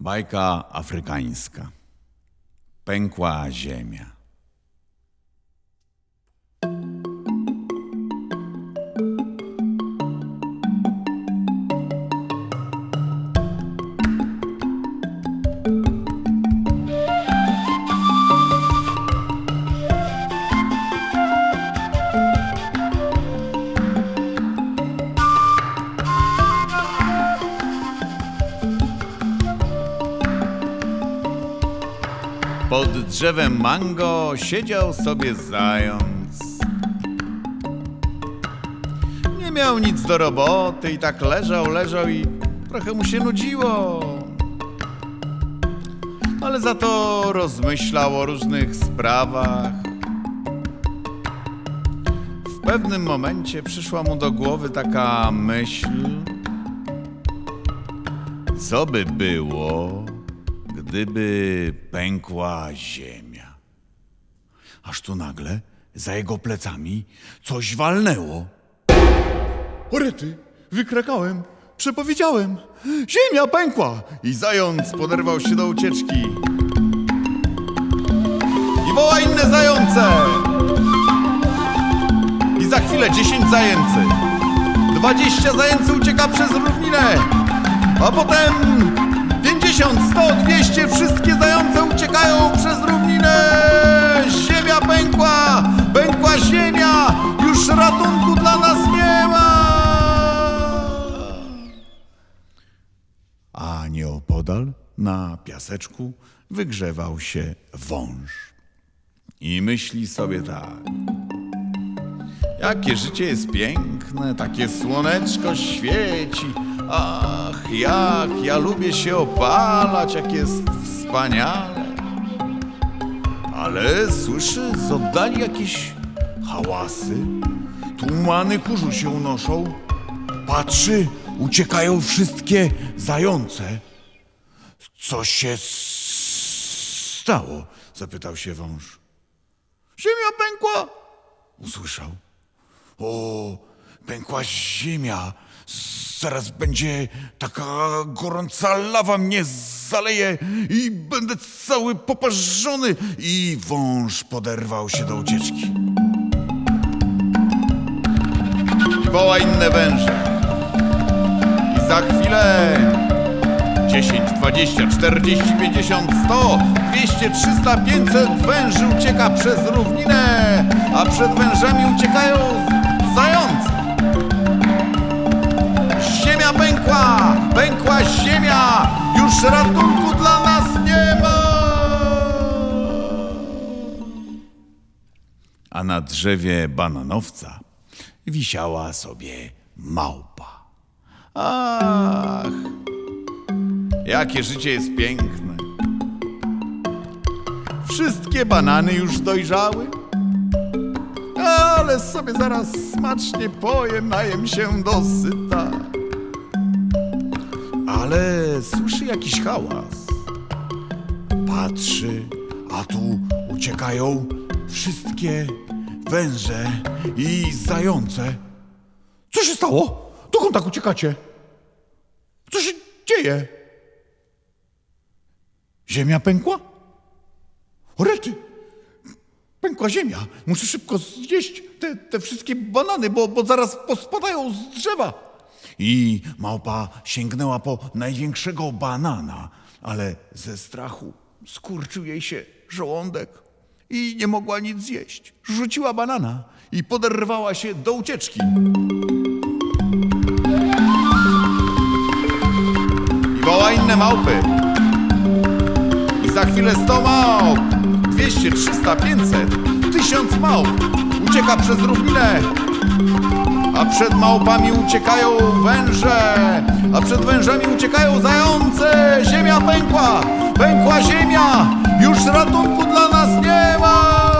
Bajka afrykańska. Pękła ziemia. Pod drzewem mango siedział sobie zając. Nie miał nic do roboty i tak leżał, leżał i trochę mu się nudziło. Ale za to rozmyślał o różnych sprawach. W pewnym momencie przyszła mu do głowy taka myśl. Co by było, gdyby pękła ziemia? Aż tu nagle za jego plecami coś walnęło. Orety, wykrakałem, przepowiedziałem. Ziemia pękła i zając poderwał się do ucieczki. I woła inne zające. I za chwilę dziesięć zajęcy. Dwadzieścia zajęcy ucieka przez równinę. A potem 50, 100, 200, wszystkie zające uciekają przez równinę! Ziemia pękła! Pękła ziemia! Już ratunku dla nas nie ma! A nieopodal, na piaseczku, wygrzewał się wąż. I myśli sobie tak. Jakie życie jest piękne, takie słoneczko świeci. Ach, jak ja lubię się opalać, jak jest wspaniale. Ale słyszy z oddali jakieś hałasy. Tumany kurzu się unoszą. Patrzy, uciekają wszystkie zające. Co się stało? Zapytał się wąż. Ziemia pękła! Usłyszał. O, pękła ziemia. Zaraz będzie taka gorąca lawa mnie zaleje i będę cały poparzony. I wąż poderwał się do ucieczki. Woła inne węże. I za chwilę 10, 20, 40, 50, 100, 200, 300, 500 węży ucieka przez równinę, a przed wężami uciekają na drzewie bananowca wisiała sobie małpa. Ach, jakie życie jest piękne! Wszystkie banany już dojrzały, ale sobie zaraz smacznie pojem, najem się dosyta. Ale słyszy jakiś hałas. Patrzy, a tu uciekają wszystkie węże i zające. Co się stało? Dokąd tak uciekacie? Co się dzieje? Ziemia pękła? Orety! Pękła ziemia. Muszę szybko zjeść te, te wszystkie banany, bo, bo zaraz pospadają z drzewa. I małpa sięgnęła po największego banana, ale ze strachu skurczył jej się żołądek i nie mogła nic zjeść. Rzuciła banana i poderwała się do ucieczki. I woła inne małpy. I za chwilę 100 małp, 200, 300, 500, 1000 małp ucieka przez równinę. A przed małpami uciekają węże, a przed wężami uciekają zające. Ziemia pękła, pękła ziemia, już ratunku dla nas nie ma.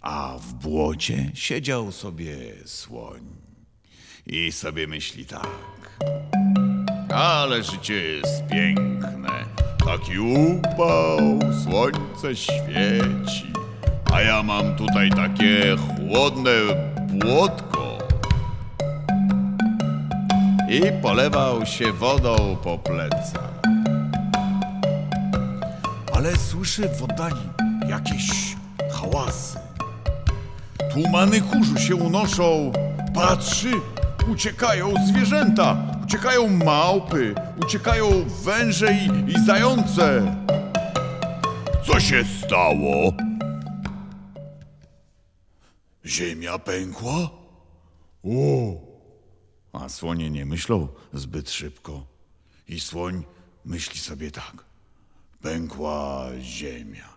A w błocie siedział sobie słoń i sobie myśli tak. Ale życie jest piękne. Taki upał, słońce świeci. A ja mam tutaj takie chłodne błotko. i polewał się wodą po plecach. Ale słyszy w oddali jakieś hałasy. Tłumany kurzu się unoszą, patrzy, uciekają zwierzęta, uciekają małpy, uciekają węże i, i zające. Co się stało? Ziemia pękła? O! A słonie nie myślą zbyt szybko. I słoń myśli sobie tak. Pękła ziemia.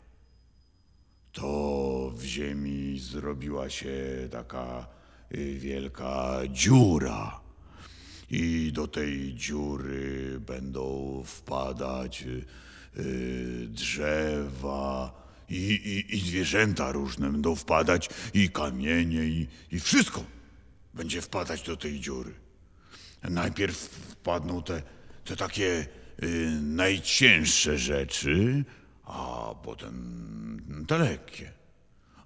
To w ziemi zrobiła się taka y, wielka dziura. I do tej dziury będą wpadać y, y, drzewa i, i, i zwierzęta różne będą wpadać, i kamienie, i, i wszystko będzie wpadać do tej dziury. Najpierw wpadną te, te takie y, najcięższe rzeczy, a potem te lekkie.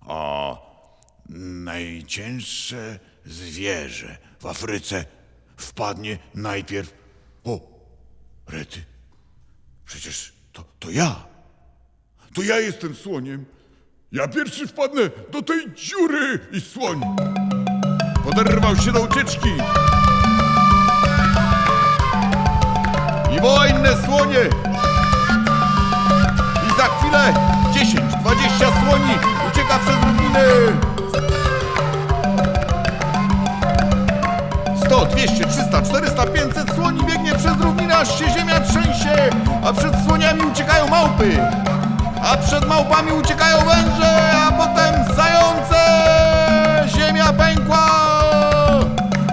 A najcięższe zwierzę w Afryce wpadnie najpierw. O, rety, przecież to, to ja. To ja jestem słoniem. Ja pierwszy wpadnę do tej dziury i słoń. Poderwał się do ucieczki. I woła inne słonie. I za chwilę 10, 20 słoni ucieka przez równiny. 100, 200, 300, 400, 500 słoni biegnie przez równiny, aż się ziemia trzęsie, a przed słoniami uciekają małpy, a przed małpami uciekają węże, a potem zające. Ziemia pękła!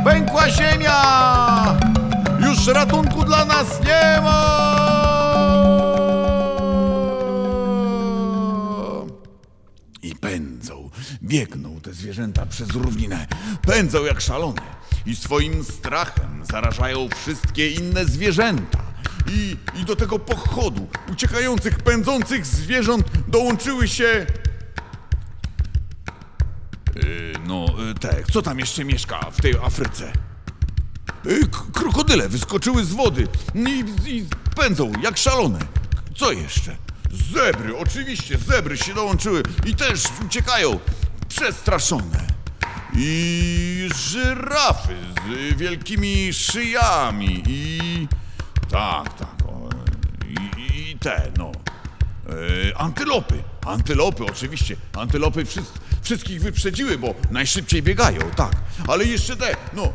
Pękła ziemia! Już ratunku dla nas nie ma! I pędzą, biegną te zwierzęta przez równinę, pędzą jak szalone i swoim strachem zarażają wszystkie inne zwierzęta. I, I do tego pochodu uciekających, pędzących zwierząt dołączyły się Y, No, y, te, kto tam jeszcze mieszka w tej Afryce? Y, k- Krokodyle wyskoczyły z wody i, i pędzą jak szalone. Co jeszcze? Zebry, oczywiście, zebry się dołączyły i też uciekają, przestraszone. I żyrafy z wielkimi szyjami i... Tak, tak, i, i te, no... E, antylopy. Antylopy, oczywiście. Antylopy wszys- wszystkich wyprzedziły, bo najszybciej biegają, tak. Ale jeszcze te, no,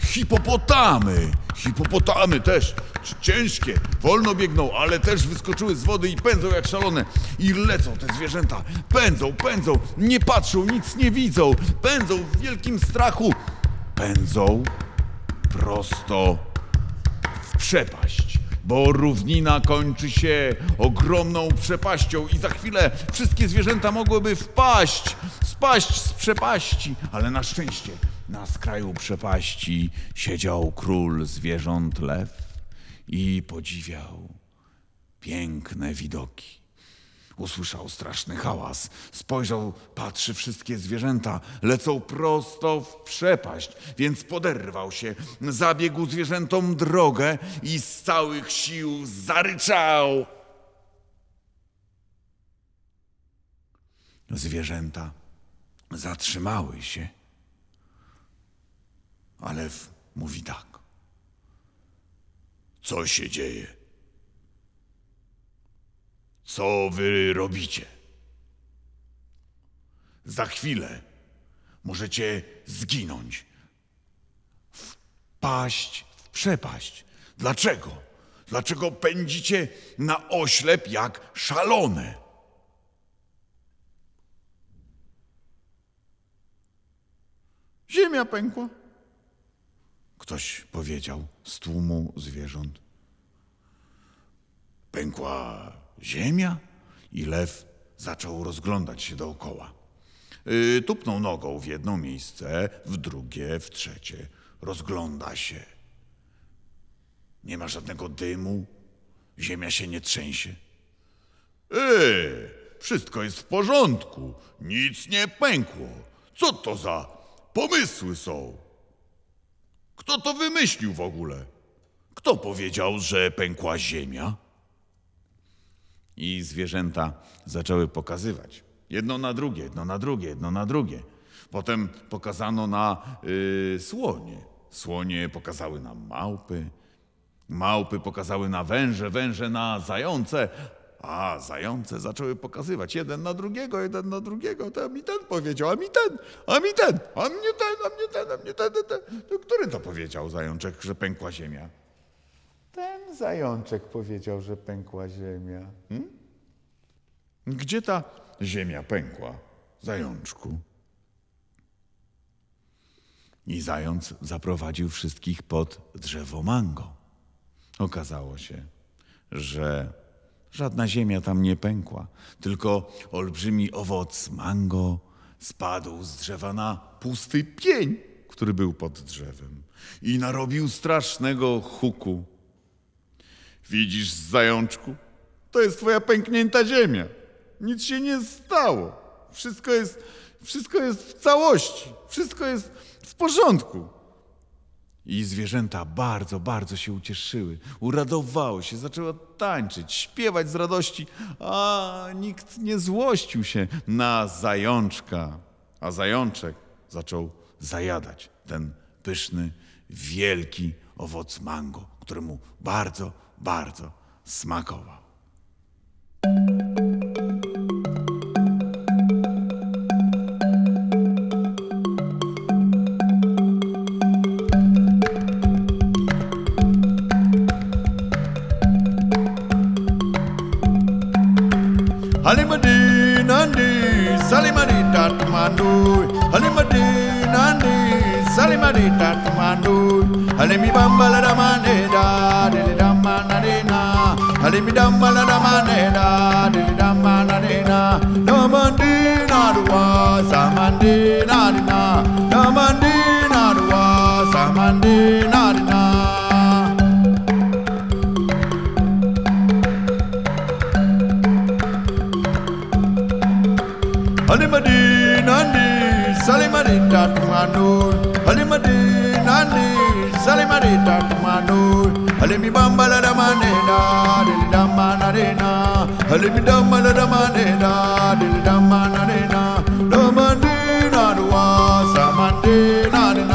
hipopotamy. Hipopotamy też. Ciężkie, wolno biegną, ale też wyskoczyły z wody i pędzą jak szalone. I lecą te zwierzęta. Pędzą, pędzą, nie patrzą, nic nie widzą. Pędzą w wielkim strachu. Pędzą prosto przepaść, bo równina kończy się ogromną przepaścią i za chwilę wszystkie zwierzęta mogłyby wpaść, spaść z przepaści, ale na szczęście na skraju przepaści siedział król zwierząt lew i podziwiał piękne widoki. Usłyszał straszny hałas, spojrzał, patrzy, wszystkie zwierzęta lecą prosto w przepaść, więc poderwał się, zabiegł zwierzętom drogę i z całych sił zaryczał. Zwierzęta zatrzymały się, a lew mówi tak. Co się dzieje? Co wy robicie? Za chwilę możecie zginąć, wpaść w przepaść. Dlaczego? Dlaczego pędzicie na oślep jak szalone? Ziemia pękła. Ktoś powiedział z tłumu zwierząt. Pękła ziemia i lew zaczął rozglądać się dookoła. Yy, tupnął nogą w jedno miejsce, w drugie, w trzecie. Rozgląda się. Nie ma żadnego dymu, ziemia się nie trzęsie. Yy, wszystko jest w porządku, nic nie pękło. Co to za pomysły są? Kto to wymyślił w ogóle? Kto powiedział, że pękła ziemia? I zwierzęta zaczęły pokazywać. Jedno na drugie, jedno na drugie, jedno na drugie. Potem pokazano na y, słonie. Słonie pokazały na małpy. Małpy pokazały na węże, węże na zające. A zające zaczęły pokazywać jeden na drugiego, jeden na drugiego. To mi ten powiedział, a mi ten, a mi ten, a mnie ten, a mnie ten, a mnie ten. ten, ten. To który to powiedział zajączek, że pękła ziemia? Ten zajączek powiedział, że pękła ziemia. Hmm? Gdzie ta ziemia pękła, zajączku? I zając zaprowadził wszystkich pod drzewo mango. Okazało się, że żadna ziemia tam nie pękła, tylko olbrzymi owoc mango spadł z drzewa na pusty pień, który był pod drzewem i narobił strasznego huku. Widzisz, zajączku, to jest twoja pęknięta ziemia. Nic się nie stało. Wszystko jest, wszystko jest w całości. Wszystko jest w porządku. I zwierzęta bardzo, bardzo się ucieszyły, uradowały się, zaczęły tańczyć, śpiewać z radości, a nikt nie złościł się na zajączka. A zajączek zaczął zajadać ten pyszny, wielki owoc mango, któremu bardzo, bardzo smakował. Halimadin andi salimadi tatmandu Halimadin andi salimadi tatmandu Halimi bambala damane Halimidamma la namanena, dilidamma na nena, namandina duwa, samandina dina, namandina duwa, samandina dina. Salimaritat Manur, Halimadina Nil, Salimaritat Manur, Halimi Bambala Damaneda, Dildamanarena, Halimi Damala Damaneda, Dildamanarena, Damandina Dua, Samandina Dina.